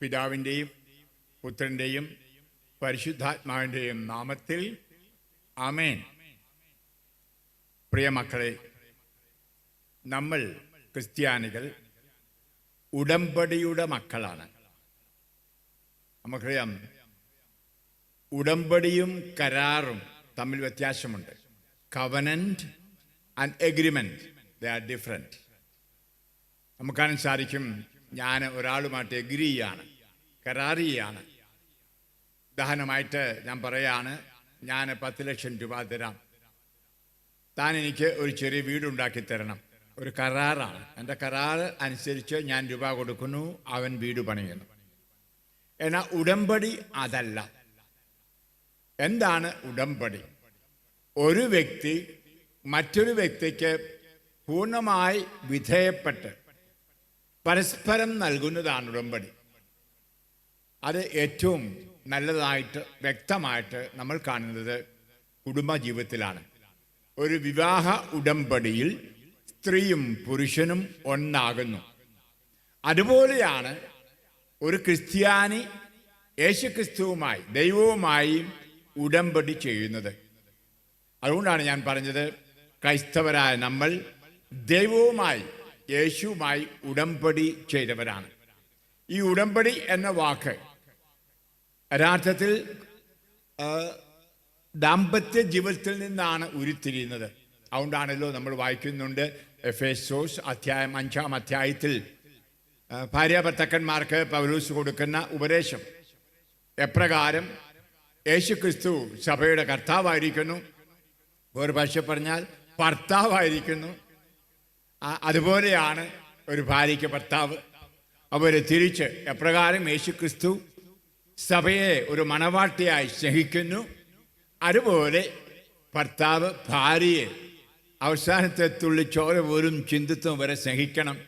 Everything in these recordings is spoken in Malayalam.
പിതാവിന്റെയും പുത്രന്റെയും പരിശുദ്ധാത്മാവിന്റെയും നാമത്തിൽ അമേൻ പ്രിയ മക്കളെ നമ്മൾ ക്രിസ്ത്യാനികൾ ഉടമ്പടിയുടെ മക്കളാണ്. നമുക്കറിയാം ഉടമ്പടിയും കരാറും തമ്മിൽ വ്യത്യാസമുണ്ട്. Covenant and agreement they are different നമുക്ക് സാധിക്കും ഞാൻ ഒരാളുമായിട്ട് എഗ്രി ചെയ്യാണ്. കരാർ ചെയ്യാണ്. ഉദാഹരണമായിട്ട് ഞാൻ പറയാണ് ഞാൻ പത്ത് ലക്ഷം രൂപ തരാം. താൻ എനിക്ക് ഒരു ചെറിയ വീടുണ്ടാക്കി തരണം. ഒരു കരാറാണ്. എന്റെ കരാർ അനുസരിച്ച് ഞാൻ രൂപ കൊടുക്കുന്നു അവൻ വീട് പണിയുന്നു. എന്നാൽ ഉടമ്പടി അതല്ല. എന്താണ് ഉടമ്പടി? ഒരു വ്യക്തി മറ്റൊരു വ്യക്തിക്ക് പൂർണമായി വിധേയപ്പെട്ട് പരസ്പരം നൽകുന്നതാണ് ഉടമ്പടി. അത് ഏറ്റവും നല്ലതായിട്ട് വ്യക്തമായിട്ട് നമ്മൾ കാണുന്നത് കുടുംബ ജീവിതത്തിലാണ് ഒരു വിവാഹ ഉടമ്പടിയിൽ സ്ത്രീയും പുരുഷനും ഒന്നാകുന്നു. അതുപോലെയാണ് ഒരു ക്രിസ്ത്യാനി യേശുക്രിസ്തുവുമായി ദൈവവുമായി ഉടമ്പടി ചെയ്യുന്നത്. അതുകൊണ്ടാണ് ഞാൻ പറഞ്ഞത് ക്രൈസ്തവരായ നമ്മൾ ദൈവവുമായി യേശുവുമായി ഉടമ്പടി ചെയ്തവരാണ്. ഈ ഉടമ്പടി എന്ന വാക്ക് യഥാർത്ഥത്തിൽ ദാമ്പത്യ ജീവിതത്തിൽ നിന്നാണ് ഉരുത്തിരിയുന്നത്. അതുകൊണ്ടാണല്ലോ നമ്മൾ വായിക്കുന്നുണ്ട് എഫ് എസോസ് അധ്യായം അഞ്ചാം അധ്യായത്തിൽ ഭാര്യാഭർത്തക്കന്മാർക്ക് പൗലൂസ് കൊടുക്കുന്ന ഉപദേശം. എപ്രകാരം യേശു ക്രിസ്തു സഭയുടെ കർത്താവായിരിക്കുന്നു. ഒരു ഭാഷ പറഞ്ഞാൽ ഭർത്താവായിരിക്കുന്നു. അതുപോലെയാണ് ഒരു ഭാര്യയ്ക്ക് ഭർത്താവ്. അവർ തിരിച്ച് എപ്രകാരം യേശു ക്രിസ്തു സഭയെ ഒരു മണവാട്ടിയായി സ്നേഹിക്കുന്നു. അതുപോലെ ഭർത്താവ് ഭാര്യയെ അവസാനത്തെ തുള്ളി ചോര പോലും ചിന്തിത്വം വരെ സ്നേഹിക്കണം.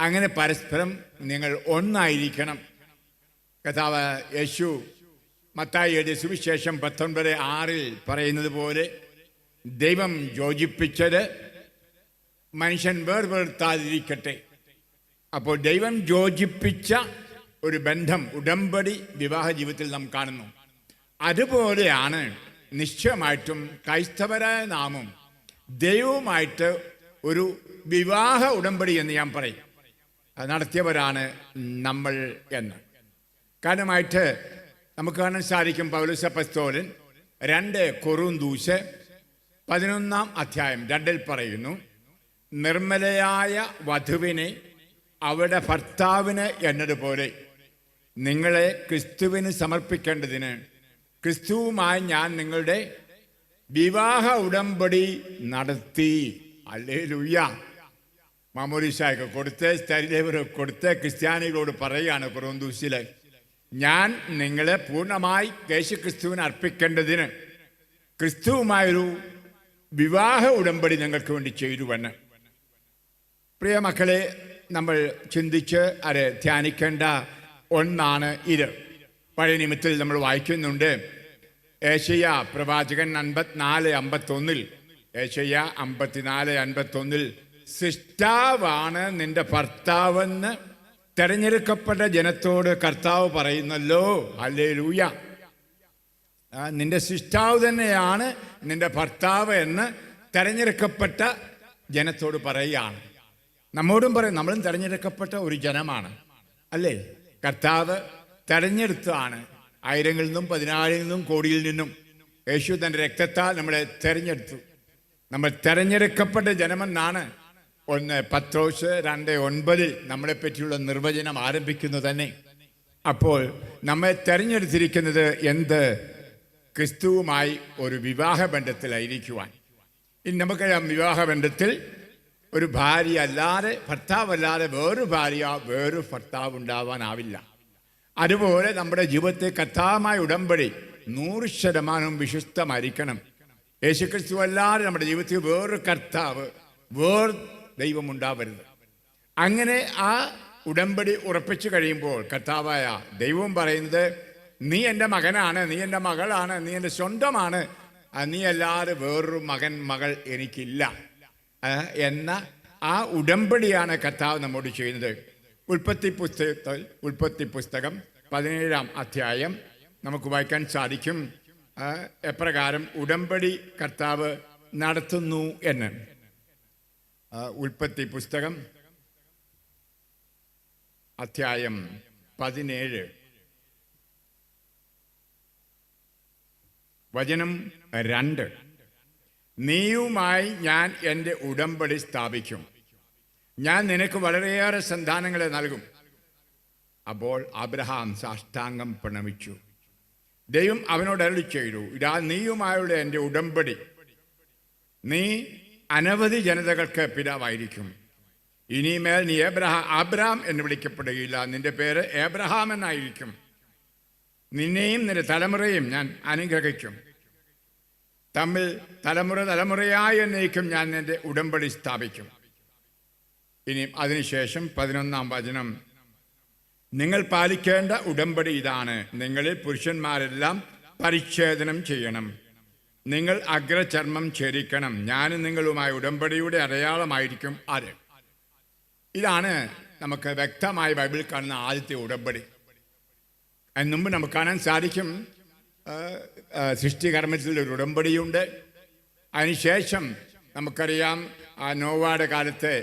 അങ്ങനെ പരസ്പരം നിങ്ങൾ ഒന്നായിരിക്കണം. കഥാവ് യേശു മത്തായിയുടെ സുവിശേഷം പത്തൊൻപത് ആറിൽ പറയുന്നത് പോലെ ദൈവം യോജിപ്പിച്ചത് മനുഷ്യൻ വേർപെടുത്താതിരിക്കട്ടെ. അപ്പോൾ ദൈവം യോജിപ്പിച്ച ഒരു ബന്ധം ഉടമ്പടി വിവാഹ ജീവിതത്തിൽ നാം കാണുന്നു. അതുപോലെയാണ് നിശ്ചയമായിട്ടും ക്രൈസ്തവരായ നാമം ദൈവവുമായിട്ട് ഒരു വിവാഹ ഉടമ്പടി എന്ന് ഞാൻ പറയും. നടത്തിയവരാണ് നമ്മൾ എന്ന്. കാരണമായിട്ട് നമുക്ക് കാണാൻ സാധിക്കും പൗലസപ്പസ്തോലൻ രണ്ട് കൊറുന്തൂശ് പതിനൊന്നാം അധ്യായം രണ്ടിൽ പറയുന്നു നിർമ്മലയായ വധുവിനെ അവരുടെ ഭർത്താവിന് എന്നതുപോലെ നിങ്ങളെ ക്രിസ്തുവിന് സമർപ്പിക്കേണ്ടതിന് ക്രിസ്തുവുമായി ഞാൻ നിങ്ങളുടെ വിവാഹ ഉടമ്പടി നടത്തി. അല്ലേ ലുയ്യ മാമോലിസായൊക്കെ കൊടുത്ത് സ്ഥലദേവരെ കൊടുത്ത് ക്രിസ്ത്യാനികളോട് പറയുകയാണ് കുറവന്തൂസിൽ ഞാൻ നിങ്ങളെ പൂർണമായി യേശു ക്രിസ്തുവിന് അർപ്പിക്കേണ്ടതിന് ക്രിസ്തുവുമായൊരു വിവാഹ ഉടമ്പടി ഞങ്ങൾക്ക് വേണ്ടി ചെയ്തുവെന്ന് പ്രിയ മക്കളെ നമ്മൾ ചിന്തിച്ച് അത് ധ്യാനിക്കേണ്ട ഒന്നാണ് ഇത്. പഴയ നിമിത്തിൽ നമ്മൾ വായിക്കുന്നുണ്ട് ഏഷ്യ പ്രവാചകൻ അൻപത്തിനാല് അമ്പത്തൊന്നിൽ ഏഷ്യ അമ്പത്തിനാല് അൻപത്തൊന്നിൽ സിഷ്ടാവാണ് നിന്റെ ഭർത്താവെന്ന് തെരഞ്ഞെടുക്കപ്പെട്ട ജനത്തോട് കർത്താവ് പറയുന്നല്ലോ അല്ലേ ലൂയ നിന്റെ സിഷ്ടാവ് തന്നെയാണ് നിന്റെ ഭർത്താവ് എന്ന് തെരഞ്ഞെടുക്കപ്പെട്ട ജനത്തോട് പറയുകയാണ്. നമ്മോടും പറയും നമ്മളും തിരഞ്ഞെടുക്കപ്പെട്ട ഒരു ജനമാണ്. അല്ലേ? കർത്താവ് തെരഞ്ഞെടുത്താണ് ആയിരങ്ങളിൽ നിന്നും പതിനായിരങ്ങളിൽ നിന്നും കോടിയിൽ നിന്നും യേശു തന്റെ രക്തത്താൽ നമ്മളെ തെരഞ്ഞെടുത്തു. നമ്മൾ തെരഞ്ഞെടുക്കപ്പെട്ട ജനമെന്നാണ് ഒന്ന് പത്രോസ് രണ്ട് ഒൻപതിൽ നമ്മളെ പറ്റിയുള്ള നിർവചനം ആരംഭിക്കുന്നു തന്നെ. അപ്പോൾ നമ്മെ തെരഞ്ഞെടുത്തിരിക്കുന്നത് എന്ത്? ക്രിസ്തുവുമായി ഒരു വിവാഹ ബന്ധത്തിലായിരിക്കുവാൻ ഇനി നമുക്കറിയാം വിവാഹ ബന്ധത്തിൽ ഒരു ഭാര്യ അല്ലാതെ ഭർത്താവല്ലാതെ വേറൊരു ഭാര്യ വേറൊരു ഭർത്താവ് ഉണ്ടാവാനാവില്ല. അതുപോലെ നമ്മുടെ ജീവിതത്തെ കഥാമായ ഉടമ്പടി നൂറ് ശതമാനവും വിശുദ്ധമായിരിക്കണം യേശുക്രിസ്തു അല്ലാതെ നമ്മുടെ ജീവിതത്തിൽ വേറൊരു കർത്താവ് വേർ ദൈവം ഉണ്ടാവരുത് അങ്ങനെ ആ ഉടമ്പടി ഉറപ്പിച്ചു കഴിയുമ്പോൾ കർത്താവായ ദൈവം പറയുന്നത് നീ എന്റെ മകനാണ് നീ എന്റെ മകളാണ് നീ എന്റെ സ്വന്തമാണ്. നീ അല്ലാതെ വേറൊരു മകൻ മകൾ എനിക്കില്ല. എന്ന ആ ഉടമ്പടിയാണ് കർത്താവ് നമ്മോട് ചെയ്യുന്നത്. ഉൽപ്പത്തി പുസ്തകത്തിൽ ഉൽപ്പത്തി പുസ്തകം പതിനേഴാം അധ്യായം നമുക്ക് വായിക്കാൻ സാധിക്കും. എപ്രകാരം ഉടമ്പടി കർത്താവ് നടത്തുന്നു എന്ന്. ഉൽപ്പത്തി പുസ്തകം അധ്യായം പതിനേഴ്. വചനം രണ്ട്. നീയുമായി ഞാൻ എന്റെ ഉടമ്പടി സ്ഥാപിക്കും. ഞാൻ നിനക്ക് വളരെയേറെ സന്താനങ്ങളെ നൽകും. അപ്പോൾ അബ്രഹാം സാഷ്ടാംഗം പ്രണമിച്ചു. ദൈവം അവനോട് അരുളി ചെയ്തു ഇതാ നീയുമായുള്ള എന്റെ ഉടമ്പടി. നീ അനവധി ജനതകൾക്ക് പിതാവായിരിക്കും. ഇനിമേൽ നീ ഏബ്രഹാം അബ്രഹാം എന്ന് വിളിക്കപ്പെടുകയില്ല. നിന്റെ പേര് ഏബ്രഹാം എന്നായിരിക്കും. നിന്നെയും നിന്റെ തലമുറയും ഞാൻ അനുഗ്രഹിക്കും. തമ്മിൽ തലമുറ തലമുറയായി എന്നേക്കും ഞാൻ എന്റെ ഉടമ്പടി സ്ഥാപിക്കും. ഇനി അതിനുശേഷം പതിനൊന്നാം വചനം. നിങ്ങൾ പാലിക്കേണ്ട ഉടമ്പടി ഇതാണ്. നിങ്ങളിൽ പുരുഷന്മാരെല്ലാം പരിച്ഛേദനം ചെയ്യണം. നിങ്ങൾ അഗ്രചർമ്മം ഛേദിക്കണം. ഞാൻ നിങ്ങളുമായി ഉടമ്പടിയുടെ അടയാളമായിരിക്കും അത് ഇതാണ് നമുക്ക് വ്യക്തമായി ബൈബിളിൽ കാണുന്ന ആദ്യത്തെ ഉടമ്പടി. അതിന് മുമ്പ് നമുക്ക് കാണാൻ സാധിക്കും സൃഷ്ടികർമ്മത്തിൽ ഒരു ഉടമ്പടിയുണ്ട്. അതിനുശേഷം നമുക്കറിയാം ആ നോവാടെ കാലത്തെ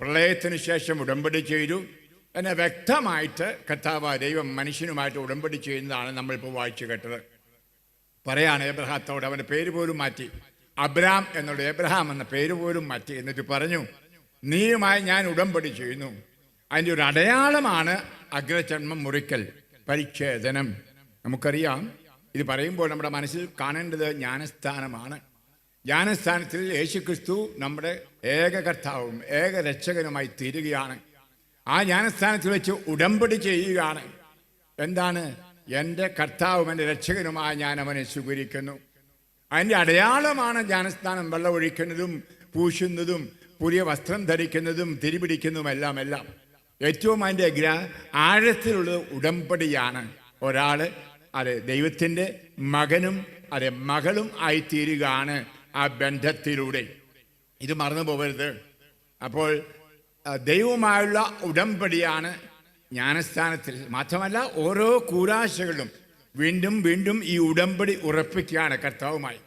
പ്രളയത്തിന് ശേഷം ഉടമ്പടി ചെയ്തു. എന്നെ വ്യക്തമായിട്ട് കർത്താവ് ദൈവം മനുഷ്യനുമായിട്ട് ഉടമ്പടി ചെയ്യുന്നതാണ് നമ്മളിപ്പോൾ വായിച്ചു കേട്ടത്. പറയാണ് എബ്രഹാത്തോട് അവന്റെ പേര് പോലും മാറ്റി. അബ്രാം എന്നുള്ള എബ്രഹാം എന്ന പേര് പോലും മാറ്റി എന്നിട്ട് പറഞ്ഞു നീയുമായി ഞാൻ ഉടമ്പടി ചെയ്യുന്നു. അതിന്റെ ഒരു അടയാളമാണ് അഗ്രചന്മം മുറിക്കൽ പരിച്ഛേദനം. നമുക്കറിയാം ഇത് പറയുമ്പോൾ നമ്മുടെ മനസ്സിൽ കാണേണ്ടത് ജ്ഞാനസ്ഥാനമാണ്. ജ്ഞാനസ്ഥാനത്തിൽ യേശുക്രിസ്തു നമ്മുടെ ഏക കർത്താവും ഏക രക്ഷകനുമായി തീരുകയാണ്. ആ ജ്ഞാനസ്ഥാനത്തിൽ വെച്ച് ഉടമ്പടി ചെയ്യുകയാണ്. എന്താണ്? എന്റെ കർത്താവും എന്റെ രക്ഷകനുമായി ഞാൻ അവനെ സ്വീകരിക്കുന്നു. അതിന്റെ അടയാളമാണ് ജ്ഞാനസ്ഥാനം വെള്ളമൊഴിക്കുന്നതും പൂശുന്നതും പുതിയ വസ്ത്രം ധരിക്കുന്നതും തിരിപിടിക്കുന്നതും എല്ലാം എല്ലാം. ഏറ്റവും അതിന്റെ ആഴത്തിലുള്ള ഉടമ്പടിയാണ് ഒരാൾ അത് ദൈവത്തിന്റെ മകനും അതെ മകളും ആയിത്തീരുകയാണ് ആ ബന്ധത്തിലൂടെ. ഇത് മറന്നു പോകരുത്. അപ്പോൾ ദൈവമായുള്ള ഉടമ്പടിയാണ് ജ്ഞാനസ്ഥാനത്തിൽ. മാത്രമല്ല ഓരോ കൂരാശകളും വീണ്ടും വീണ്ടും ഈ ഉടമ്പടി ഉറപ്പിക്കുകയാണ് കർത്താവുമായി.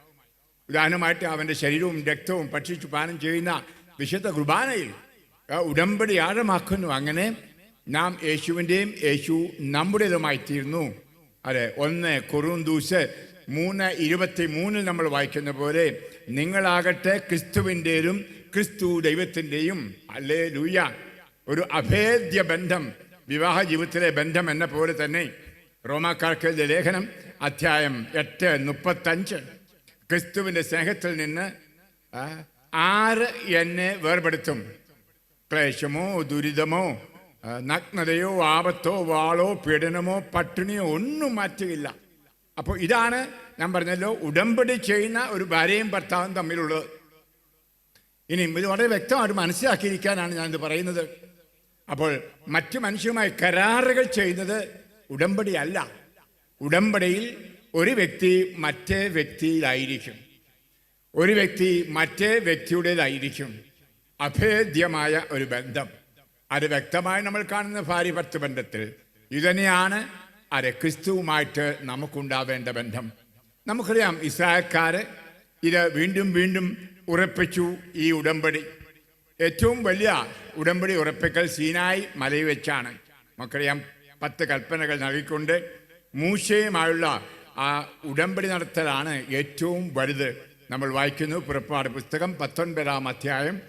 ഉദാഹരണമായിട്ട് അവന്റെ ശരീരവും രക്തവും ഭക്ഷിച്ചു പാനം ചെയ്യുന്ന വിശുദ്ധ കുർബാനയിൽ ഉടമ്പടി ആഴമാക്കുന്നു. അങ്ങനെ നാം യേശുവിന്റെയും യേശു നമ്മുടേതുമായി തീർന്നു അതെ ഒന്ന് കുറുന്തൂസ് മൂന്ന് ഇരുപത്തി മൂന്നിൽ നമ്മൾ വായിക്കുന്ന പോലെ നിങ്ങളാകട്ടെ ക്രിസ്തുവിന്റെയും ക്രിസ്തു ദൈവത്തിന്റെയും അല്ലേ ലൂയ ഒരു അഭേദ്യ ബന്ധം വിവാഹ ജീവിതത്തിലെ ബന്ധം എന്ന പോലെ തന്നെ റോമാക്കാർക്ക് എഴുതിയ ലേഖനം അധ്യായം എട്ട് മുപ്പത്തഞ്ച്. ക്രിസ്തുവിന്റെ സ്നേഹത്തിൽ നിന്ന് ആര് എന്നെ വേർപെടുത്തും? ക്ലേശമോ ദുരിതമോ? നഗ്നതയോ ആപത്തോ വാളോ പീഡനമോ പട്ടിണിയോ ഒന്നും മാറ്റുകയില്ല. അപ്പോൾ ഇതാണ് ഞാൻ പറഞ്ഞല്ലോ ഉടമ്പടി ചെയ്യുന്ന ഒരു ഭാര്യയും ഭർത്താവും തമ്മിലുള്ളത്. ഇനി ഇത് വളരെ വ്യക്തമായിട്ട് മനസ്സിലാക്കിയിരിക്കാനാണ് ഞാനിത് പറയുന്നത്. അപ്പോൾ മറ്റു മനുഷ്യരുമായി കരാറുകൾ ചെയ്യുന്നത് ഉടമ്പടി അല്ല ഉടമ്പടിയിൽ ഒരു വ്യക്തി മറ്റേ വ്യക്തിയിലായിരിക്കും. ഒരു വ്യക്തി മറ്റേ വ്യക്തിയുടേതായിരിക്കും. അഭേദ്യമായ ഒരു ബന്ധം. അത് വ്യക്തമായി നമ്മൾ കാണുന്ന ഭാര്യ ഭർത്തൃ ബന്ധത്തിൽ ഇതുതന്നെയാണ് അരെ ക്രിസ്തുവുമായിട്ട് നമുക്കുണ്ടാവേണ്ട ബന്ധം. നമുക്കറിയാം ഇസ്രായക്കാര് ഇത് വീണ്ടും വീണ്ടും ഉറപ്പിച്ചു ഈ ഉടമ്പടി. ഏറ്റവും വലിയ ഉടമ്പടി ഉറപ്പിക്കൽ സീനായി മലയിൽ വെച്ചാണ്. നമുക്കറിയാം പത്ത് കൽപ്പനകൾ നൽകിക്കൊണ്ട് മൂശയുമായുള്ള ആ ഉടമ്പടി നടത്തലാണ് ഏറ്റവും വലുത്. നമ്മൾ വായിക്കുന്നു പുറപ്പാട് പുസ്തകം പത്തൊൻപതാം അധ്യായം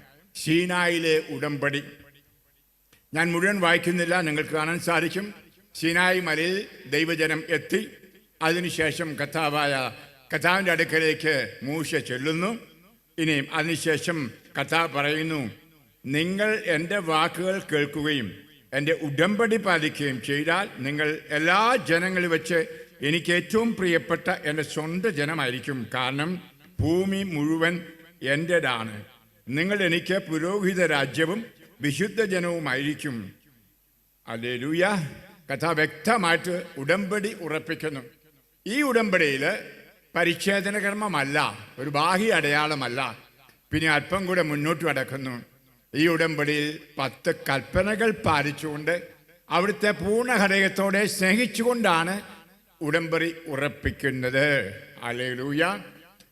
ഷീനായിലെ ഉടമ്പടി. ഞാൻ മുഴുവൻ വായിക്കുന്നില്ല. നിങ്ങൾക്ക് കാണാൻ സാധിക്കും. സിനായി മലയിൽ ദൈവജനം എത്തി. അതിനുശേഷം കഥാവായ കഥാവിന്റെ അടുക്കലേക്ക് മൂശ ചെല്ലുന്നു. ഇനിയും അതിനുശേഷം കഥ പറയുന്നു നിങ്ങൾ എന്റെ വാക്കുകൾ കേൾക്കുകയും എന്റെ ഉടമ്പടി പാലിക്കുകയും ചെയ്താൽ നിങ്ങൾ എല്ലാ ജനങ്ങളിൽ വെച്ച് എനിക്ക് ഏറ്റവും പ്രിയപ്പെട്ട എന്റെ സ്വന്തം ജനമായിരിക്കും. കാരണം ഭൂമി മുഴുവൻ എന്റെതാണ്. നിങ്ങൾ എനിക്ക് പുരോഹിത രാജ്യവും വിശുദ്ധ ജനവുമായിരിക്കും അല്ലേലൂയ. കഥ വ്യക്തമായിട്ട് ഉടമ്പടി ഉറപ്പിക്കുന്നു. ഈ ഉടമ്പടിയിൽ പരിച്ഛേദന കർമ്മമല്ല ഒരു ബാഹ്യ അടയാളമല്ല. പിന്നെ അല്പം കൂടെ മുന്നോട്ട് കടക്കുന്നു. ഈ ഉടമ്പടിയിൽ പത്ത് കൽപ്പനകൾ പാലിച്ചുകൊണ്ട് അവിടുത്തെ പൂർണ ഹൃദയത്തോടെ സ്നേഹിച്ചുകൊണ്ടാണ് ഉടമ്പടി ഉറപ്പിക്കുന്നത്. അലേലൂയ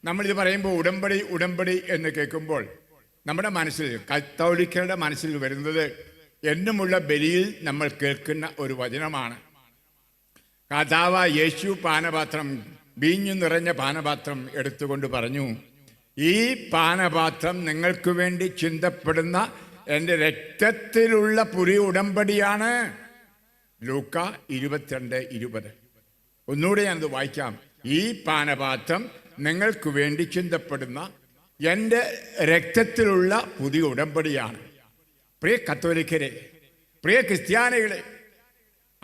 നമ്മളിത് പറയുമ്പോൾ ഉടമ്പടി ഉടമ്പടി എന്ന് കേൾക്കുമ്പോൾ നമ്മുടെ മനസ്സിൽ കത്തോലിക്കരുടെ മനസ്സിൽ വരുന്നത് എന്നുമുള്ള ബലിയിൽ നമ്മൾ കേൾക്കുന്ന ഒരു വചനമാണ്. കഥാവ യേശു പാനപാത്രം വീഞ്ഞു നിറഞ്ഞ പാനപാത്രം എടുത്തുകൊണ്ട് പറഞ്ഞു ഈ പാനപാത്രം നിങ്ങൾക്ക് വേണ്ടി ചിന്തപ്പെടുന്ന എന്റെ രക്തത്തിലുള്ള പുരി ഉടമ്പടിയാണ്. ലൂക്ക ഇരുപത്തിരണ്ട് ഇരുപത്. ഒന്നുകൂടെ ഞാനത് വായിക്കാം. ഈ പാനപാത്രം നിങ്ങൾക്ക് വേണ്ടി ചിന്തപ്പെടുന്ന എന്റെ രക്തത്തിലുള്ള പുതിയ ഉടമ്പടിയാണ്. പ്രിയ കത്തോലിക്കരെ പ്രിയ ക്രിസ്ത്യാനികളെ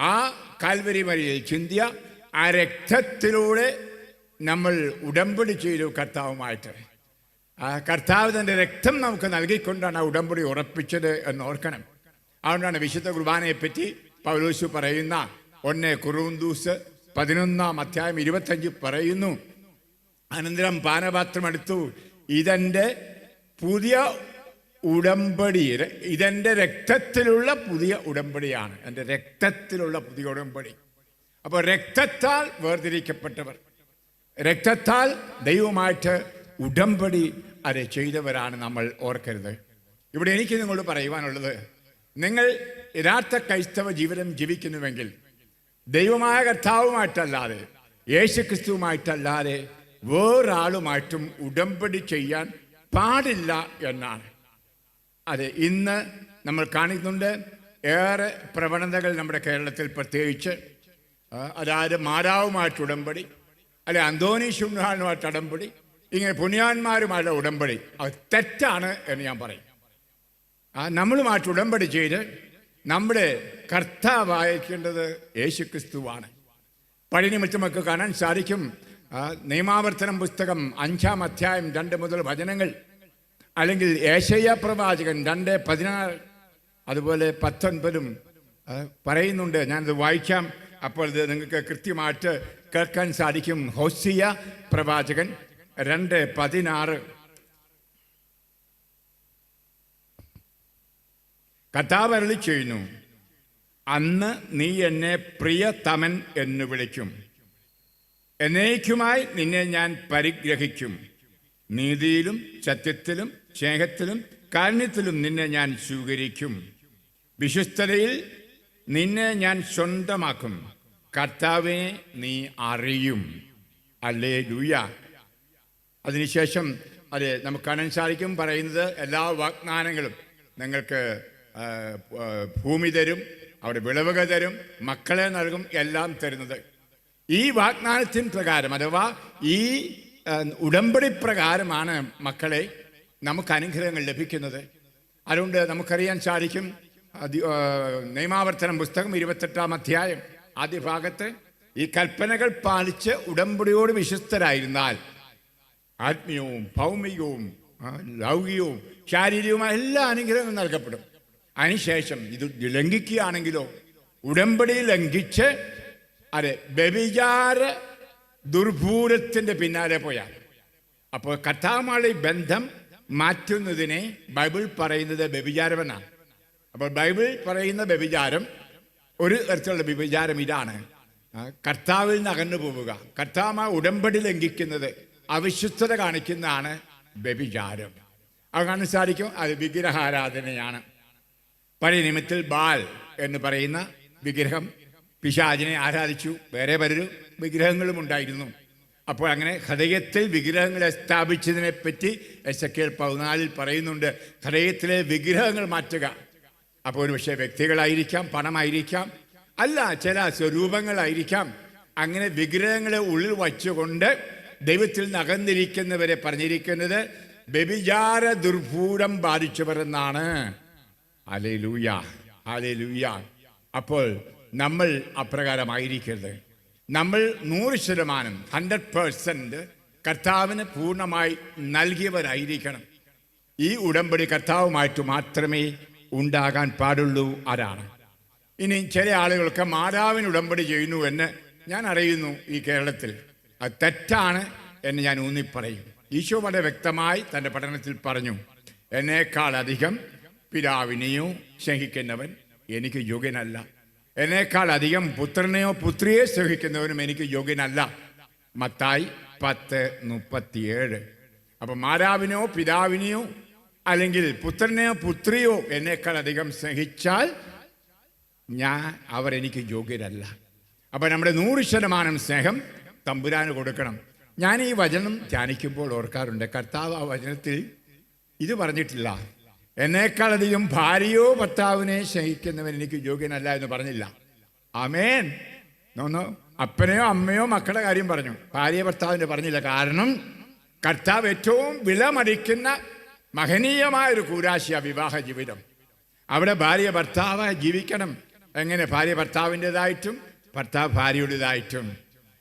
ആ കാൽവരി മരിയിൽ ചിന്തിയ ആ രക്തത്തിലൂടെ നമ്മൾ ഉടമ്പടി ചെയ്തു കർത്താവുമായിട്ട്. ആ കർത്താവ് തന്റെ രക്തം നമുക്ക് നൽകിക്കൊണ്ടാണ് ആ ഉടമ്പടി ഉറപ്പിച്ചത് എന്ന് ഓർക്കണം. അതുകൊണ്ടാണ് വിശുദ്ധ കുർബാനയെപ്പറ്റി പൗലോസ് പറയുന്ന ഒന്ന് കുറുന്തൂസ് പതിനൊന്നാം അധ്യായം ഇരുപത്തഞ്ച് പറയുന്നു. അനന്തരം പാനപാത്രം എടുത്തു. ഇതെന്റെ പുതിയ ഉടമ്പടി ഇതെന്റെ രക്തത്തിലുള്ള പുതിയ ഉടമ്പടിയാണ്. എന്റെ രക്തത്തിലുള്ള പുതിയ ഉടമ്പടി. അപ്പോൾ രക്തത്താൽ വേർതിരിക്കപ്പെട്ടവർ രക്തത്താൽ ദൈവമായിട്ട് ഉടമ്പടി അത് ചെയ്തവരാണ് നമ്മൾ ഓർക്കരുത്. ഇവിടെ എനിക്ക് നിങ്ങളോട് പറയുവാനുള്ളത് നിങ്ങൾ യഥാർത്ഥ ക്രൈസ്തവ ജീവിതം ജീവിക്കുന്നുവെങ്കിൽ ദൈവമായ കർത്താവുമായിട്ടല്ലാതെ യേശു ക്രിസ്തുവുമായിട്ടല്ലാതെ വേറൊരാളുമായിട്ടും ഉടമ്പടി ചെയ്യാൻ പാടില്ല എന്നാണ്. അതെ ഇന്ന് നമ്മൾ കാണിക്കുന്നുണ്ട് ഏറെ പ്രവണതകൾ നമ്മുടെ കേരളത്തിൽ പ്രത്യേകിച്ച് അതായത് മാതാവുമായിട്ട് ഉടമ്പടി അല്ലെ അന്തോനീശുമായിട്ട് ഉടമ്പടി ഇങ്ങനെ പുണ്യാന്മാരുമായിട്ട് ഉടമ്പടി അത് തെറ്റാണ് എന്ന് ഞാൻ പറയും. ആ നമ്മളുമായിട്ട് ഉടമ്പടി ചെയ്ത് നമ്മുടെ കർത്താവായിരിക്കേണ്ടത് യേശു ക്രിസ്തുവാണ് പഴനി മറ്റുമൊക്കെ കാണാൻ സാധിക്കും. നിയമാവർത്തനം പുസ്തകം അഞ്ചാം അധ്യായം രണ്ട് മുതൽ വചനങ്ങൾ അല്ലെങ്കിൽ ഏശയ്യ പ്രവാചകൻ രണ്ട് പതിനാറ് അതുപോലെ പത്തൊൻപതും പറയുന്നുണ്ട്. ഞാനത് വായിക്കാം. അപ്പോൾ ഇത് നിങ്ങൾക്ക് കൃത്യമായിട്ട് കേൾക്കാൻ സാധിക്കും. ഹോസിയ പ്രവാചകൻ രണ്ട് പതിനാറ്. കഥാവരളി ചെയ്യുന്നു അന്ന് നീ എന്നെ പ്രിയതമൻ എന്ന് വിളിക്കും. എന്നേക്കുമായി നിന്നെ ഞാൻ പരിഗ്രഹിക്കും. നീതിയിലും സത്യത്തിലും സ്നേഹത്തിലും കാരുണ്യത്തിലും നിന്നെ ഞാൻ സ്വീകരിക്കും. വിശ്വസ്തതയിൽ നിന്നെ ഞാൻ സ്വന്തമാക്കും. കർത്താവിനെ നീ അറിയും. അല്ലേ ലൂയ അതിനുശേഷം അതെ നമുക്ക് കാണാൻ സാധിക്കും. പറയുന്നത് എല്ലാ വാഗ്ദാനങ്ങളും നിങ്ങൾക്ക് ഭൂമി തരും അവിടെ വിളവുകൾ തരും മക്കളെ നൽകും എല്ലാം തരുന്നത്. ഈ വാഗ്ദാനത്തിൻ പ്രകാരം അഥവാ ഈ ഉടമ്പടി പ്രകാരമാണ് മക്കളെ നമുക്ക് അനുഗ്രഹങ്ങൾ ലഭിക്കുന്നത്. അതുകൊണ്ട് നമുക്കറിയാൻ സാധിക്കും നിയമാവർത്തനം പുസ്തകം ഇരുപത്തെട്ടാം അധ്യായം ആദ്യ ഭാഗത്ത് ഈ കൽപ്പനകൾ പാലിച്ച് ഉടമ്പടിയോട് വിശ്വസ്തരായിരുന്നാൽ ആത്മീയവും ഭൗമികവും ലൗകികവും ശാരീരികവുമായ എല്ലാ അനുഗ്രഹങ്ങളും നൽകപ്പെടും. അതിനുശേഷം ഇത് ലംഘിക്കുകയാണെങ്കിലോ ഉടമ്പടി ലംഘിച്ച് അതെ വ്യഭിചാര ദുർഭൂരത്തിന്റെ പിന്നാലെ പോയാൽ അപ്പോൾ കഥാമാളി ബന്ധം മാറ്റുന്നതിനെ ബൈബിൾ പറയുന്നത് വ്യഭിചാരമെന്നാണ് അപ്പോൾ ബൈബിൾ പറയുന്ന വ്യഭിചാരം ഒരു തരത്തിലുള്ള വ്യഭിചാരം ഇതാണ്. കർത്താവിൽ നിന്ന് അകന്നു പോവുക. കർത്താവ് ഉടമ്പടി ലംഘിക്കുന്നത് അവിശ്വസ്തത കാണിക്കുന്നതാണ് വ്യഭിചാരം. അത് കാണാൻ സാധിക്കും അത് വിഗ്രഹാരാധനയാണ്. പഴയ നിമിത്തിൽ ബാൽ എന്ന് പറയുന്ന വിഗ്രഹം പിശാചിനെ ആരാധിച്ചു. വേറെ പലരും വിഗ്രഹങ്ങളും ഉണ്ടായിരുന്നു. അപ്പോൾ അങ്ങനെ ഹൃദയത്തിൽ വിഗ്രഹങ്ങളെ സ്ഥാപിച്ചതിനെ പറ്റി എസ് എ കെ പതിനാലിൽ പറയുന്നുണ്ട്. ഹൃദയത്തിലെ വിഗ്രഹങ്ങൾ മാറ്റുക. അപ്പോൾ ഒരു പക്ഷേ വ്യക്തികളായിരിക്കാം പണമായിരിക്കാം അല്ല ചില സ്വരൂപങ്ങളായിരിക്കാം. അങ്ങനെ വിഗ്രഹങ്ങളെ ഉള്ളിൽ വച്ചുകൊണ്ട് ദൈവത്തിൽ നിന്ന് അകന്നിരിക്കുന്നവരെ പറഞ്ഞിരിക്കുന്നത് വ്യഭിചാര ദുർഭൂരം ബാധിച്ചവർ എന്നാണ് അലേ ലൂയ അപ്പോൾ നമ്മൾ അപ്രകാരമായിരിക്കരുത്. നമ്മൾ നൂറ് ശതമാനം ഹൺഡ്രഡ് പേഴ്സന്റ് കർത്താവിന് പൂർണമായി നൽകിയവരായിരിക്കണം. ഈ ഉടമ്പടി കർത്താവുമായിട്ട് മാത്രമേ ഉണ്ടാകാൻ പാടുള്ളൂ ആരാണ്. ഇനി ചില ആളുകൾക്ക് മാതാവിന് ഉടമ്പടി ചെയ്യുന്നു എന്ന് ഞാൻ അറിയുന്നു ഈ കേരളത്തിൽ. അത് തെറ്റാണ് എന്ന് ഞാൻ ഊന്നി പറയും ഈശോ വളരെ വ്യക്തമായി തന്റെ പഠനത്തിൽ പറഞ്ഞു എന്നേക്കാളധികം പിതാവിനെയോ സ്നേഹിക്കുന്നവൻ എനിക്ക് യോഗ്യനല്ല. എന്നേക്കാൾ അധികം പുത്രനെയോ പുത്രിയെ സ്നേഹിക്കുന്നവനും എനിക്ക് യോഗ്യനല്ല. മത്തായി പത്ത് മുപ്പത്തിയേഴ്. അപ്പൊ മാതാവിനെയോ പിതാവിനെയോ അല്ലെങ്കിൽ പുത്രനെയോ പുത്രിയോ എന്നേക്കാൾ അധികം സ്നേഹിച്ചാൽ ഞാൻ അവർ എനിക്ക് യോഗ്യരല്ല. അപ്പൊ നമ്മുടെ നൂറ് ശതമാനം സ്നേഹം തമ്പുരാന് കൊടുക്കണം. ഞാൻ ഈ വചനം ധ്യാനിക്കുമ്പോൾ ഓർക്കാറുണ്ട്. കർത്താവ് ആ വചനത്തിൽ ഇത് പറഞ്ഞിട്ടില്ല. എന്നേക്കാളധികം ഭാര്യയോ ഭർത്താവിനെ സ്നേഹിക്കുന്നവൻ എനിക്ക് യോഗ്യനല്ല എന്ന് പറഞ്ഞില്ല. അമേൻ നോന്നോ അപ്പനെയോ അമ്മയോ മക്കളുടെ കാര്യം പറഞ്ഞു. ഭാര്യ ഭർത്താവിന്റെ പറഞ്ഞില്ല. കാരണം കർത്താവ് ഏറ്റവും വിലമടിക്കുന്ന മഹനീയമായ ഒരു കൂരാശിയ വിവാഹ ജീവിതം. അവിടെ ഭാര്യ ഭർത്താവ് ജീവിക്കണം. എങ്ങനെ? ഭാര്യ ഭർത്താവിന്റെതായിട്ടും ഭർത്താവ് ഭാര്യയുടേതായിട്ടും.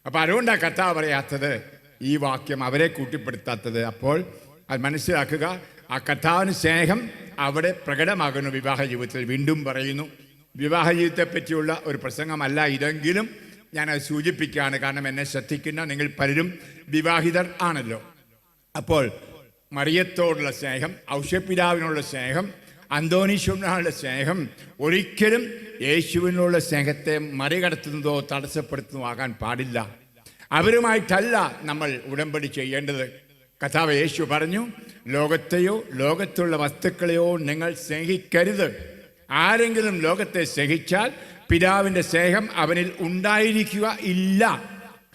അപ്പോൾ അതുകൊണ്ടാണ് കർത്താവ് പറയാത്തത് ഈ വാക്യം അവരെ കൂട്ടിപ്പെടുത്താത്തത്. അപ്പോൾ അത് മനസ്സിലാക്കുക ആ കർത്താവിന് സ്നേഹം അവിടെ പ്രകടമാകുന്നു വിവാഹ ജീവിതത്തിൽ വീണ്ടും പറയുന്നു വിവാഹ ജീവിതത്തെ പറ്റിയുള്ള ഒരു പ്രസംഗമല്ല ഇതെങ്കിലും ഞാനത് സൂചിപ്പിക്കുകയാണ് കാരണം എന്നെ ശ്രദ്ധിക്കുന്ന നിങ്ങൾ പലരും വിവാഹിതർ ആണല്ലോ. അപ്പോൾ മറിയത്തോടുള്ള സ്നേഹം ഔഷപിതാവിനുള്ള സ്നേഹം അന്തോനീശ്വരനുള്ള സ്നേഹം ഒരിക്കലും യേശുവിനുള്ള സ്നേഹത്തെ മറികടത്തുന്നതോ തടസ്സപ്പെടുത്തുന്നതോ ആകാൻ പാടില്ല. അവരുമായിട്ടല്ല നമ്മൾ ഉടമ്പടി ചെയ്യേണ്ടത്. കഥാവ് യേശു പറഞ്ഞു ലോകത്തെയോ ലോകത്തുള്ള വസ്തുക്കളെയോ നിങ്ങൾ സ്നേഹിക്കരുത്. ആരെങ്കിലും ലോകത്തെ സ്നേഹിച്ചാൽ പിതാവിന്റെ സ്നേഹം അവനിൽ ഉണ്ടായിരിക്കുക ഇല്ല.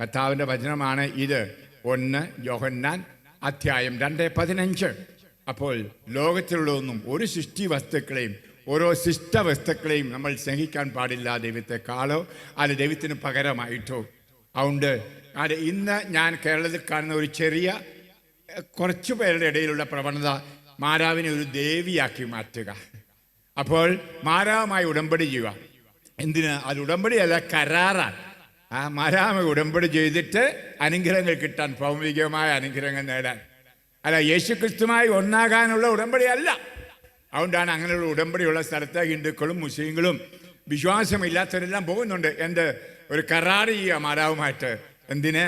കഥാവിന്റെ വചനമാണ് ഇത്. ഒന്ന് യോഹന്നാൻ അധ്യായം രണ്ട് പതിനഞ്ച്. അപ്പോൾ ലോകത്തിലുള്ളതൊന്നും ഒരു സൃഷ്ടി വസ്തുക്കളെയും ഓരോ ശിഷ്ട വസ്തുക്കളെയും നമ്മൾ സ്നേഹിക്കാൻ പാടില്ല ദൈവത്തെക്കാളോ അല്ല ദൈവത്തിന് പകരമായിട്ടോ. അതുകൊണ്ട് അത് ഇന്ന് ഞാൻ കേരളത്തിൽ കാണുന്ന ഒരു ചെറിയ കുറച്ചു പേരുടെ ഇടയിലുള്ള പ്രവണത മാരാവിനെ ഒരു ദേവിയാക്കി മാറ്റുക. അപ്പോൾ മാരാവുമായി ഉടമ്പടി ചെയ്യുക. എന്തിന്? അത് ഉടമ്പടിയല്ല കരാറാണ്. ആ മാരാമ ഉടമ്പടി ചെയ്തിട്ട് അനുഗ്രഹങ്ങൾ കിട്ടാൻ ഭൗമികമായ അനുഗ്രഹങ്ങൾ നേടാൻ. അല്ല യേശുക്രിസ്തുമായി ഒന്നാകാനുള്ള ഉടമ്പടിയല്ല. അതുകൊണ്ടാണ് അങ്ങനെയുള്ള ഉടമ്പടിയുള്ള സ്ഥലത്ത് ഹിന്ദുക്കളും മുസ്ലിങ്ങളും വിശ്വാസമില്ലാത്തവരെല്ലാം പോകുന്നുണ്ട്. എന്ത്? ഒരു കരാർ ചെയ്യുക മാതാവുമായിട്ട് എന്തിന്?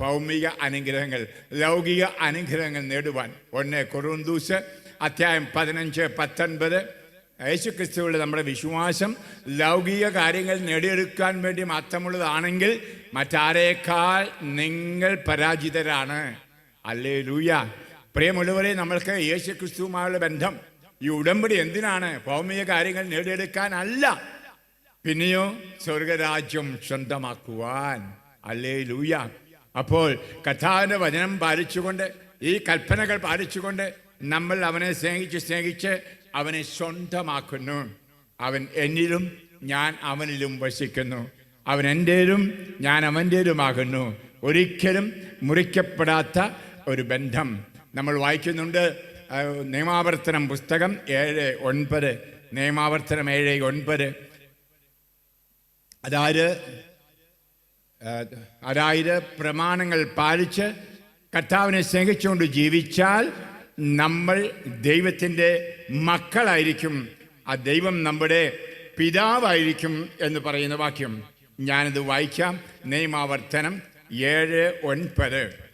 ഭൗമിക അനുഗ്രഹങ്ങൾ ലൗകിക അനുഗ്രഹങ്ങൾ നേടുവാൻ. ഒന്ന് കൊറുന്തൂസ് അധ്യായം പതിനഞ്ച് പത്തൊൻപത്. യേശു യേശുക്രിസ്തുവിലുള്ള നമ്മുടെ വിശ്വാസം ലൗകിക കാര്യങ്ങൾ നേടിയെടുക്കാൻ വേണ്ടി മാത്രമുള്ളതാണെങ്കിൽ മറ്റാരേക്കാൾ നിങ്ങൾ പരാജിതരാണ്. അല്ലേ ലൂയ പ്രിയമുള്ളവരെ നമ്മൾക്ക് യേശു ക്രിസ്തുവുമായുള്ള ബന്ധം ഈ ഉടമ്പടി എന്തിനാണ്? ഭൗമിക കാര്യങ്ങൾ നേടിയെടുക്കാനല്ല പിന്നെയോ സ്വർഗരാജ്യം സ്വന്തമാക്കുവാൻ. അല്ലേ ലൂയ അപ്പോൾ കഥാവിന്റെ വചനം പാലിച്ചുകൊണ്ട് ഈ കൽപ്പനകൾ പാലിച്ചുകൊണ്ട് നമ്മൾ അവനെ സ്നേഹിച്ച് സ്നേഹിച്ച് അവനെ സ്വന്തമാക്കുന്നു. അവൻ എന്നിലും ഞാൻ അവനിലും വസിക്കുന്നു. അവൻ എന്റെലും ഞാൻ അവന്റെലുമാകുന്നു ഒരിക്കലും മുറിക്കപ്പെടാത്ത ഒരു ബന്ധം. നമ്മൾ വായിക്കുന്നുണ്ട് നിയമാവർത്തനം പുസ്തകം ഏഴ് ഒൻപത്. നിയമാവർത്തനം ഏഴ് ഒൻപത്. അതായത് അതായത് പ്രമാണങ്ങൾ പാലിച്ച് കർത്താവിനെ സ്നേഹിച്ചുകൊണ്ട് ജീവിച്ചാൽ നമ്മൾ ദൈവത്തിന്റെ മക്കളായിരിക്കും. ആ ദൈവം നമ്മുടെ പിതാവായിരിക്കും എന്ന് പറയുന്ന വാക്യം. ഞാനിത് വായിക്കാം. നിയമാവർത്തനം ഏഴ് ഒൻപത്.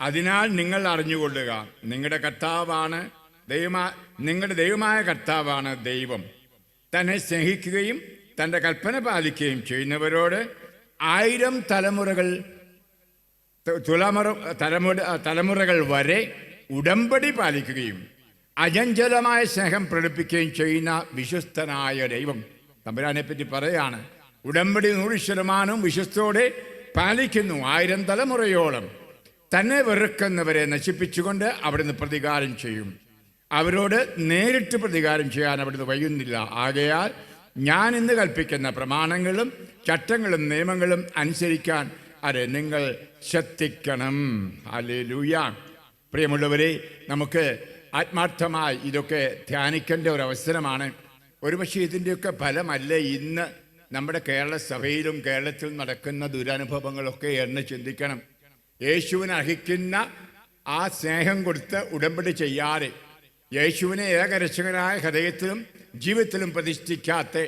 അതിനാൽ നിങ്ങൾ അറിഞ്ഞുകൊള്ളുക നിങ്ങളുടെ കർത്താവാണ് ദൈവമാ നിങ്ങളുടെ ദൈവമായ കർത്താവാണ് ദൈവം. തന്നെ സ്നേഹിക്കുകയും തന്റെ കൽപ്പന പാലിക്കുകയും ചെയ്യുന്നവരോട് ആയിരം തലമുറകൾ തുലമുറ തലമുറ തലമുറകൾ വരെ ഉടമ്പടി പാലിക്കുകയും അജഞ്ചലമായ സ്നേഹം പ്രകടിപ്പിക്കുകയും ചെയ്യുന്ന വിശ്വസ്തനായ ദൈവം. തമ്പുരാനെ പറ്റി പറയാണ് ഉടമ്പടി നൂറ് ശതമാനവും വിശ്വസ്തോടെ പാലിക്കുന്നു ആയിരം തലമുറയോളം. തന്നെ വെറുക്കുന്നവരെ നശിപ്പിച്ചുകൊണ്ട് അവിടുന്ന് പ്രതികാരം ചെയ്യും. അവരോട് നേരിട്ട് പ്രതികാരം ചെയ്യാൻ അവിടുന്ന് വയ്യുന്നില്ല ആകയാൽ ഞാൻ ഇന്ന് കൽപ്പിക്കുന്ന പ്രമാണങ്ങളും ചട്ടങ്ങളും നിയമങ്ങളും അനുസരിക്കാൻ അരെ നിങ്ങൾ ശ്രദ്ധിക്കണം. അല്ലേ പ്രിയമുള്ളവരെ നമുക്ക് ആത്മാർത്ഥമായി ഇതൊക്കെ ധ്യാനിക്കേണ്ട ഒരു അവസരമാണ്. ഒരുപക്ഷെ ഇതിന്റെയൊക്കെ ഫലമല്ല ഇന്ന് നമ്മുടെ കേരള സഭയിലും കേരളത്തിൽ നടക്കുന്ന ദുരനുഭവങ്ങളൊക്കെ എന്ന് ചിന്തിക്കണം. യേശുവിന് അർഹിക്കുന്ന ആ സ്നേഹം കൊടുത്ത് ഉടമ്പടി ചെയ്യാതെ യേശുവിനെ ഏകരക്ഷകനായ ഹൃദയത്തിലും ജീവിതത്തിലും പ്രതിഷ്ഠിക്കാത്ത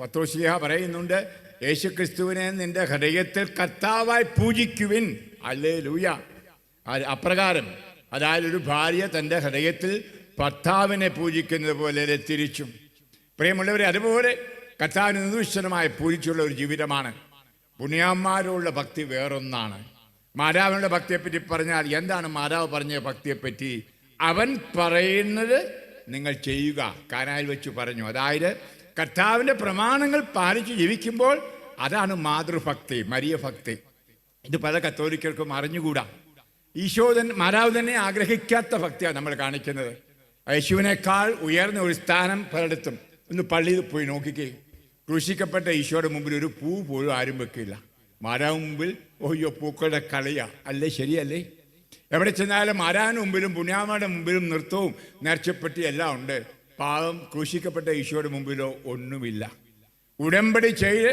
പത്രോശ്ലിഹ പറയുന്നുണ്ട് യേശു ക്രിസ്തുവിനെ നിന്റെ ഹൃദയത്തിൽ കർത്താവായി പൂജിക്കുവിൻ. അല്ലേ ലൂയ അപ്രകാരം. അതായത് ഒരു ഭാര്യ തന്റെ ഹൃദയത്തിൽ ഭർത്താവിനെ പൂജിക്കുന്നത് പോലെ തിരിച്ചും. പ്രിയമുള്ളവരെ അതുപോലെ കർത്താവിന് നിർദ്ദിഷ്ടമായ പൂജിച്ചുള്ള ഒരു ജീവിതമാണ്. പുണ്യാന്മാരോടുള്ള ഭക്തി വേറൊന്നാണ്. മാതാവിനുള്ള ഭക്തിയെപ്പറ്റി പറഞ്ഞാൽ എന്താണ് മാതാവ് പറഞ്ഞ ഭക്തിയെപ്പറ്റി? അവൻ പറയുന്നത് നിങ്ങൾ ചെയ്യുക. കാനായിൽ വെച്ച് പറഞ്ഞു. അതായത് കർത്താവിന്റെ പ്രമാണങ്ങൾ പാലിച്ച് ജീവിക്കുമ്പോൾ അതാണ് മാതൃഭക്തി മരിയ ഭക്തി ഇത് പല കത്തോലിക്കർക്കും അറിഞ്ഞുകൂടാ. ഈശോ തന്നെ മാതാവ് തന്നെ ആഗ്രഹിക്കാത്ത ഭക്തിയാണ് നമ്മൾ കാണിക്കുന്നത്. യേശുവിനേക്കാൾ ഉയർന്ന ഒരു സ്ഥാനം പലയിടത്തും. ഒന്ന് പള്ളിയിൽ പോയി നോക്കിക്കേ. ക്രൂശിക്കപ്പെട്ട ഈശോയുടെ മുമ്പിൽ ഒരു പൂ പോലും ആരും വെക്കില്ല. മാതാവ് മുമ്പിൽ ഓയ്യോ പൂക്കളുടെ കളിയാ. അല്ലേ? ശരിയല്ലേ? എവിടെ ചെന്നാലും മാരാവിന് മുമ്പിലും പുണ്യാമയുടെ മുമ്പിലും നൃത്തവും നേർച്ചപ്പെട്ടി എല്ലാം ഉണ്ട്. പാവം ക്രൂശിക്കപ്പെട്ട ഈശോയുടെ മുമ്പിലോ ഒന്നുമില്ല. ഉടമ്പടി ചെയ്ത്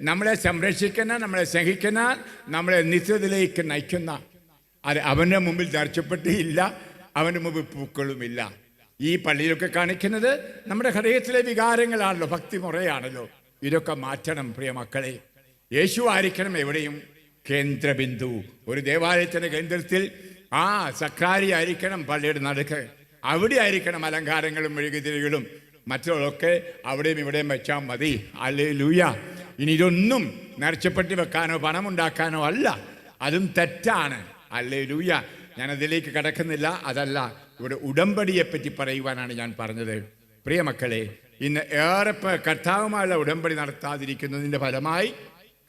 നമ്മളെ സംരക്ഷിക്കുന്ന നമ്മളെ സ്നേഹിക്കുന്ന നമ്മളെ നിത്യത്തിലേക്ക് നയിക്കുന്ന അത് അവന്റെ മുമ്പിൽ നേർച്ചപ്പെട്ടിയില്ല അവന്റെ മുമ്പിൽ പൂക്കളുമില്ല. ഈ പള്ളിയിലൊക്കെ കാണിക്കുന്നത് നമ്മുടെ ഹൃദയത്തിലെ വികാരങ്ങളാണല്ലോ ഭക്തി മുറയാണല്ലോ ഇതൊക്കെ മാറ്റണം പ്രിയ മക്കളെ. യേശു ആയിരിക്കണം എവിടെയും കേന്ദ്രബിന്ദു. ഒരു ദേവാലയത്തിന്റെ കേന്ദ്രത്തിൽ ആ സക്കാരി ആയിരിക്കണം പള്ളിയുടെ നടുക്ക്. അവിടെ ആയിരിക്കണം അലങ്കാരങ്ങളും മെഴുകുതിരികളും. മറ്റുള്ളതൊക്കെ അവിടെയും ഇവിടെയും വെച്ചാൽ മതി. അല്ലേ ലൂയ ഇനി ഇതൊന്നും നിറച്ചപ്പെട്ടി വെക്കാനോ പണമുണ്ടാക്കാനോ അല്ല. അതും തെറ്റാണ്. അല്ലേ ലൂയ ഞാൻ അതിലേക്ക് കടക്കുന്നില്ല. അതല്ല ഇവിടെ ഉടമ്പടിയെ പറ്റി പറയുവാനാണ് ഞാൻ പറഞ്ഞത്. പ്രിയ മക്കളെ ഇന്ന് ഏറെ കർത്താവുമായുള്ള ഉടമ്പടി നടത്താതിരിക്കുന്നതിന്റെ ഫലമായി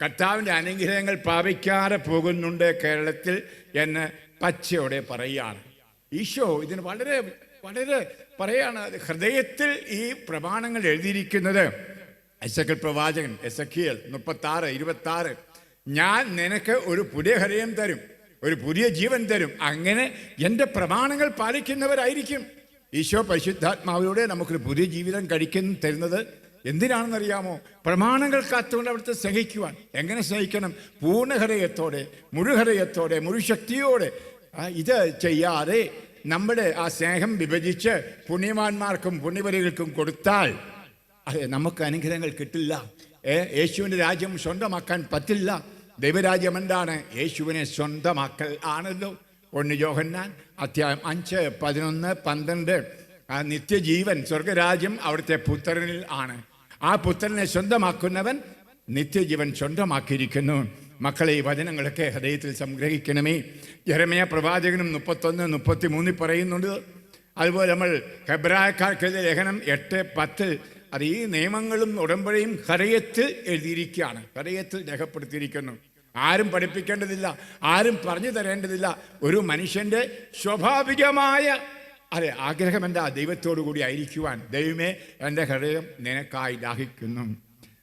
കർത്താവിന്റെ അനുഗ്രഹങ്ങൾ പ്രാപിക്കാതെ പോകുന്നുണ്ട് കേരളത്തിൽ എന്ന് പച്ചയോടെ പറയുകയാണ്. ഈശോ ഇതിന് വളരെ വളരെ പറയാണ് ഹൃദയത്തിൽ ഈ പ്രമാണങ്ങൾ എഴുതിയിരിക്കുന്നത്. എസക്കൽ പ്രവാചകൻ എസക്കിയൽ മുപ്പത്തി ആറ് ഇരുപത്തി ആറ് ഞാൻ നിനക്ക് ഒരു പുതിയ ഹൃദയം തരും ഒരു പുതിയ ജീവൻ തരും. അങ്ങനെ എന്റെ പ്രമാണങ്ങൾ പാലിക്കുന്നവരായിരിക്കും. ഈശോ പരിശുദ്ധാത്മാവിലൂടെ നമുക്കൊരു പുതിയ ജീവിതം കഴിക്കുന്ന തരുന്നത് എന്തിനാണെന്നറിയാമോ? പ്രമാണങ്ങൾ കാത്തുകൊണ്ട് അവിടുത്തെ സ്നേഹിക്കുവാൻ. എങ്ങനെ സ്നേഹിക്കണം? പൂർണഹൃദയത്തോടെ മുഴുഹൃദയത്തോടെ മുഴുശക്തിയോടെ. ഇത് ചെയ്യാതെ നമ്മുടെ ആ സ്നേഹം വിഭജിച്ച് പുണ്യവാന്മാർക്കും പുണ്യവരികൾക്കും കൊടുത്താൽ അതെ നമുക്ക് അനുഗ്രഹങ്ങൾ കിട്ടില്ല. യേശുവിന്റെ രാജ്യം സ്വന്തമാക്കാൻ പറ്റില്ല. ദൈവരാജ്യം എന്താണ്? യേശുവിനെ സ്വന്തമാക്കൽ ആണല്ലോ. ഒന്ന് ജോഹന്നാൻ അധ്യായം അഞ്ച് പതിനൊന്ന് പന്ത്രണ്ട്. ആ നിത്യജീവൻ സ്വർഗരാജ്യം അവിടുത്തെ പുത്രനിൽ ആണ്. ആ പുത്രനെ സ്വന്തമാക്കുന്നവൻ നിത്യജീവൻ സ്വന്തമാക്കിയിരിക്കുന്നു. മക്കളെ ഈ വചനങ്ങളൊക്കെ ഹൃദയത്തിൽ സംഗ്രഹിക്കണമേ. ജരമയ പ്രവാചകനും മുപ്പത്തൊന്ന് മുപ്പത്തി മൂന്നിൽ പറയുന്നുണ്ട് അതുപോലെ നമ്മൾ ഹെബ്രായക്കാർക്കെതിരെ ലേഖനം എട്ട് പത്ത് അത് ഈ നിയമങ്ങളും ഉടമ്പടിയും ഹൃദയത്തിൽ എഴുതിയിരിക്കുകയാണ്. ഹൃദയത്തിൽ രേഖപ്പെടുത്തിയിരിക്കുന്നു. ആരും പഠിപ്പിക്കേണ്ടതില്ല ആരും പറഞ്ഞു തരേണ്ടതില്ല. ഒരു മനുഷ്യന്റെ സ്വാഭാവികമായ അതെ ആഗ്രഹം എന്താ? ദൈവത്തോടു കൂടി ആയിരിക്കുവാൻ. ദൈവമേ എന്റെ ഹൃദയം നിനക്കായി ദാഹിക്കുന്നു.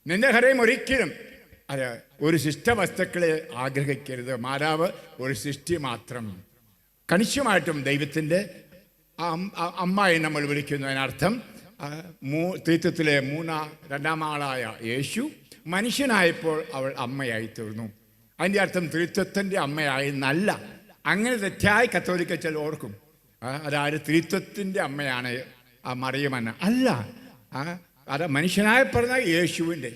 നിന്റെ ഹൃദയം ഒരിക്കലും അതെ ഒരു ശിഷ്ടവസ്തുക്കളെ ആഗ്രഹിക്കരുത്. മാതാവ് ഒരു സൃഷ്ടി മാത്രം. കണിശമായിട്ടും ദൈവത്തിന്റെ അമ്മയെ നമ്മൾ വിളിക്കുന്നു അതിനർത്ഥം മൂ തീർത്ഥത്തിലെ മൂന്നാ രണ്ടാം ആളായ യേശു മനുഷ്യനായപ്പോൾ അവൾ അമ്മയായി തീർന്നു അതിന്റെ അർത്ഥം തീർത്ഥത്തിന്റെ അമ്മയായി നല്ല അങ്ങനെ തെറ്റായി കത്തോലിക്ക ചില ഓർക്കും. അതായത് ത്രിത്വത്തിന്റെ അമ്മയാണ് ആ മറിയമെന്ന് അല്ല അത് മനുഷ്യനായ പറഞ്ഞ യേശുവിന്റെ.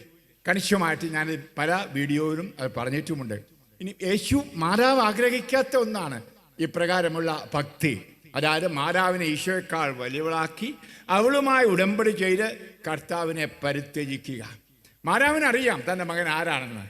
കണിശമായിട്ട് ഞാൻ പല വീഡിയോയിലും അത് പറഞ്ഞിട്ടുമുണ്ട്. ഇനി യേശു മാതാവ് ആഗ്രഹിക്കാത്ത ഒന്നാണ് ഇപ്രകാരമുള്ള ഭക്തി. അതായത് മാതാവിനെ ഈശോയേക്കാൾ വലിയവളാക്കി അവളുമായി ഉടമ്പടി ചെയ്ത് കർത്താവിനെ പരിത്യജിക്കുക. മാതാവിനറിയാം തന്റെ മകൻ ആരാണെന്ന്.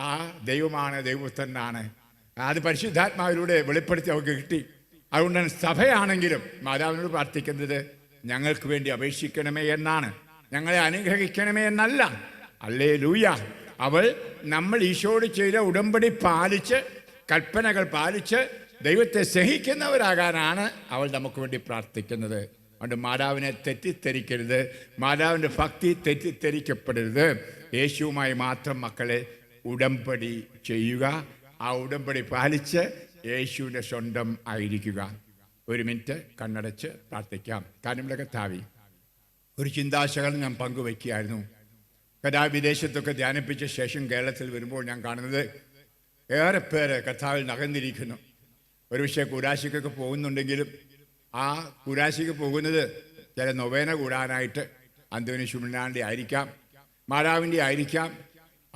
ആ ദൈവമാണ് ദൈവത്തന്നാണ് അത് പരിശുദ്ധാത്മാവിലൂടെ വെളിപ്പെടുത്തി അവൾക്ക് കിട്ടി. അതുകൊണ്ടാണ് സഭയാണെങ്കിലും മാതാവിനോട് പ്രാർത്ഥിക്കുന്നത് ഞങ്ങൾക്ക് വേണ്ടി അപേക്ഷിക്കണമേ എന്നാണ്. ഞങ്ങളെ അനുഗ്രഹിക്കണമേ എന്നല്ല. അല്ലേ ലൂയ അവൾ നമ്മൾ ഈശോട് ചെയ്ത ഉടമ്പടി പാലിച്ച് കൽപ്പനകൾ പാലിച്ച് ദൈവത്തെ സ്നേഹിക്കുന്നവരാകാനാണ് അവൾ നമുക്ക് വേണ്ടി പ്രാർത്ഥിക്കുന്നത്. അതുകൊണ്ട് മാതാവിനെ തെറ്റിദ്ധരിക്കരുത്. മാതാവിന്റെ ഭക്തി തെറ്റിദ്ധരിക്കപ്പെടരുത്. യേശുവുമായി മാത്രം മക്കളെ ഉടമ്പടി ചെയ്യുക. ആ ഉടമ്പടി പാലിച്ച് യേശുവിന്റെ സ്വന്തം ആയിരിക്കുക. ഒരു മിനിറ്റ് കണ്ണടച്ച് പ്രാർത്ഥിക്കാം. കാരണം താവി ഒരു ചിന്താശകലം ഞാൻ പങ്കുവയ്ക്കുകയായിരുന്നു കഥാ വിദേശത്തൊക്കെ ധ്യാനിപ്പിച്ച ശേഷം കേരളത്തിൽ വരുമ്പോൾ ഞാൻ കാണുന്നത് ഏറെ പേര് കഥാവിൽ നകന്നിരിക്കുന്നു ഒരു പക്ഷേ കുരാശിക്കൊക്കെ പോകുന്നുണ്ടെങ്കിലും ആ കുരാശിക്ക് പോകുന്നത് ചില നൊവേന കൂടാനായിട്ട് അന്തുവിന് ശുമിനാന്റെ ആയിരിക്കാം മാതാവിന്റെ ആയിരിക്കാം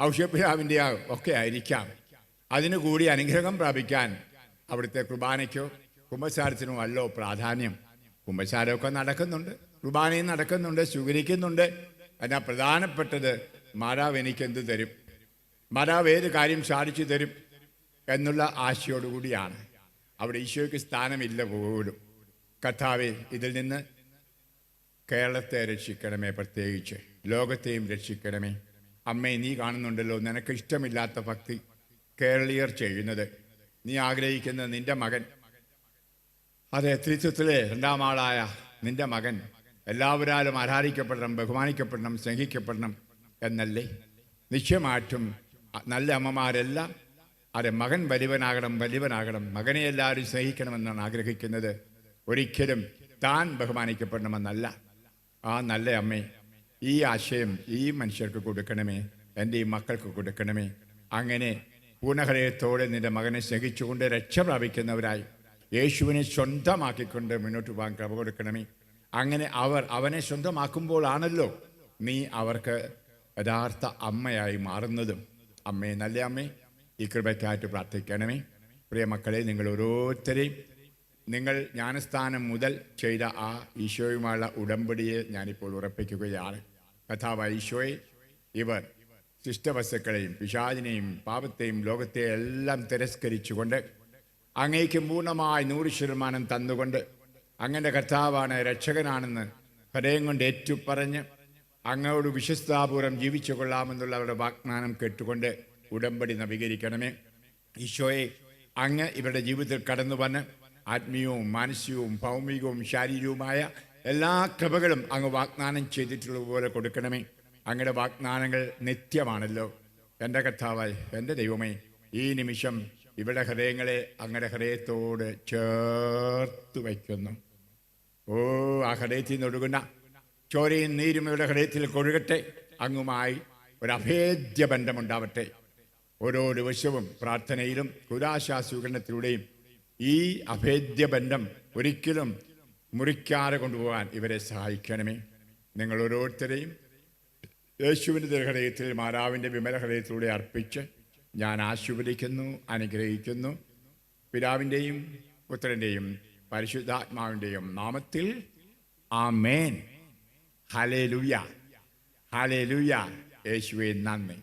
ഔഷപ്പിതാവിന്റെ ഒക്കെ ആയിരിക്കാം. അതിനു കൂടി അനുഗ്രഹം പ്രാപിക്കാൻ അവിടുത്തെ കുർബാനയ്ക്കോ കുമ്പസാരത്തിനോ അല്ലോ പ്രാധാന്യം. കുമ്പസാരമൊക്കെ നടക്കുന്നുണ്ട്. കുർബാനയും നടക്കുന്നുണ്ട് സ്വീകരിക്കുന്നുണ്ട്. എന്നാൽ പ്രധാനപ്പെട്ടത് മാതാവ് എനിക്ക് എന്ത് തരും? മാതാവ് ഏത് കാര്യം സാധിച്ചു തരും എന്നുള്ള ആശയോടുകൂടിയാണ്. അവിടെ ഈശോയ്ക്ക് സ്ഥാനമില്ല പോലും. കഥാവെ ഇതിൽ നിന്ന് കേരളത്തെ രക്ഷിക്കണമേ പ്രത്യേകിച്ച്. ലോകത്തെയും രക്ഷിക്കണമേ. അമ്മേ നീ കാണുന്നുണ്ടല്ലോ നിനക്ക് ഇഷ്ടമില്ലാത്ത ഭക്തി കേരളീയർ ചെയ്യുന്നത്. നീ ആഗ്രഹിക്കുന്ന നിന്റെ മകൻ. അതെ ത്രിത്വത്തിലെ രണ്ടാം ആളായ നിന്റെ മകൻ എല്ലാവരാലും ആരാധിക്കപ്പെടണം ബഹുമാനിക്കപ്പെടണം സ്നേഹിക്കപ്പെടണം എന്നല്ലേ? നിശ്ചയമായിട്ടും നല്ല അമ്മമാരെല്ലാം അതെ മകൻ വലിവനാകണം വലിവനാകണം മകനെ എല്ലാവരും സ്നേഹിക്കണമെന്നാണ് ആഗ്രഹിക്കുന്നത്. ഒരിക്കലും താൻ ബഹുമാനിക്കപ്പെടണമെന്നല്ല. ആ നല്ല അമ്മേ ഈ ആശയം ഈ മനുഷ്യർക്ക് കൊടുക്കണമേ എന്റെ ഈ മക്കൾക്ക് കൊടുക്കണമേ. അങ്ങനെ പൂർണഹൃദയത്തോടെ നിന്റെ മകനെ സ്നേഹിച്ചുകൊണ്ട് രക്ഷ പ്രാപിക്കുന്നവരായി. യേശുവിനെ സ്വന്തമാക്കിക്കൊണ്ട് മുന്നോട്ട് പോകാൻ കൃപ കൊടുക്കണമേ. അങ്ങനെ അവർ അവനെ സ്വന്തമാക്കുമ്പോഴാണല്ലോ നീ അവർക്ക് യഥാർത്ഥ അമ്മയായി മാറുന്നതും. അമ്മേ നല്ല അമ്മേ ഈ കൃപയ്ക്കായിട്ട് പ്രാർത്ഥിക്കണമേ. പ്രിയ മക്കളെ നിങ്ങൾ ഓരോരുത്തരെയും നിങ്ങൾ ജ്ഞാനസ്ഥാനം മുതൽ ചെയ്ത ആ ഈശോയുമായുള്ള ഉടമ്പടിയെ ഞാനിപ്പോൾ ഉറപ്പിക്കുകയാണ്. കഥാവ ഈശോയെ ഇവർ ശിഷ്ടവസ്തുക്കളെയും പിശാചിനെയും പാപത്തെയും ലോകത്തെയും എല്ലാം തിരസ്കരിച്ചുകൊണ്ട് അങ്ങേക്ക് പൂർണമായി നൂറ് ശതമാനം തന്നുകൊണ്ട് അങ്ങന്റെ കർത്താവാണ് രക്ഷകനാണെന്ന് ഹൃദയം കൊണ്ട് ഏറ്റുപറഞ്ഞ് അങ്ങയോട് വിശ്വസ്താപൂർവം ജീവിച്ചു കൊള്ളാമെന്നുള്ള അവരുടെ വാഗ്ദാനം കേട്ടുകൊണ്ട് ഉടമ്പടി നവീകരിക്കണമേ. ഈശോയെ അങ്ങ് ഇവരുടെ ജീവിതത്തിൽ കടന്നു വന്ന് ആത്മീയവും മാനസികവും ഭൗമികവും ശാരീരികവുമായ എല്ലാ കൃപകളും അങ്ങ് വാഗ്ദാനം ചെയ്തിട്ടുള്ളതുപോലെ കൊടുക്കണമേ. അങ്ങയുടെ വാഗ്ദാനങ്ങൾ നിത്യമാണല്ലോ. എന്റെ കർത്താവായി എന്റെ ദൈവമേ ഈ നിമിഷം ഇവിടെ ഹൃദയങ്ങളെ അങ്ങയുടെ ഹൃദയത്തോട് ചേർത്ത് വയ്ക്കുന്നു. ഓ ആ ഹൃദയത്തിൽ നിന്ന് ഒഴുകുന്ന ചോരയും നീരും ഇവിടെ ഹൃദയത്തിൽ കൊഴുകട്ടെ. അങ്ങുമായി ഒരു അഭേദ്യ ബന്ധമുണ്ടാവട്ടെ. ഓരോ ദിവസവും പ്രാർത്ഥനയിലും കുലാശാസ്വീകരണത്തിലൂടെയും ഈ അഭേദ്യ ബന്ധം ഒരിക്കലും മുറിക്കാതെ കൊണ്ടുപോകാൻ ഇവരെ സഹായിക്കണമേ. നിങ്ങൾ ഓരോരുത്തരെയും യേശുവിന്റെ തിരഹൃദയത്തിൽ മാതാവിന്റെ വിമല ഹൃദയത്തിലൂടെ അർപ്പിച്ച് ഞാൻ ആശീർവദിക്കുന്നു അനുഗ്രഹിക്കുന്നു. പിതാവിന്റെയും പുത്രന്റെയും പരിശുദ്ധാത്മാവിന്റെയും നാമത്തിൽ ആ മേൻ ഹലേ ലുയ ഹലേ ലുയ യേശുവെ നന്ദി.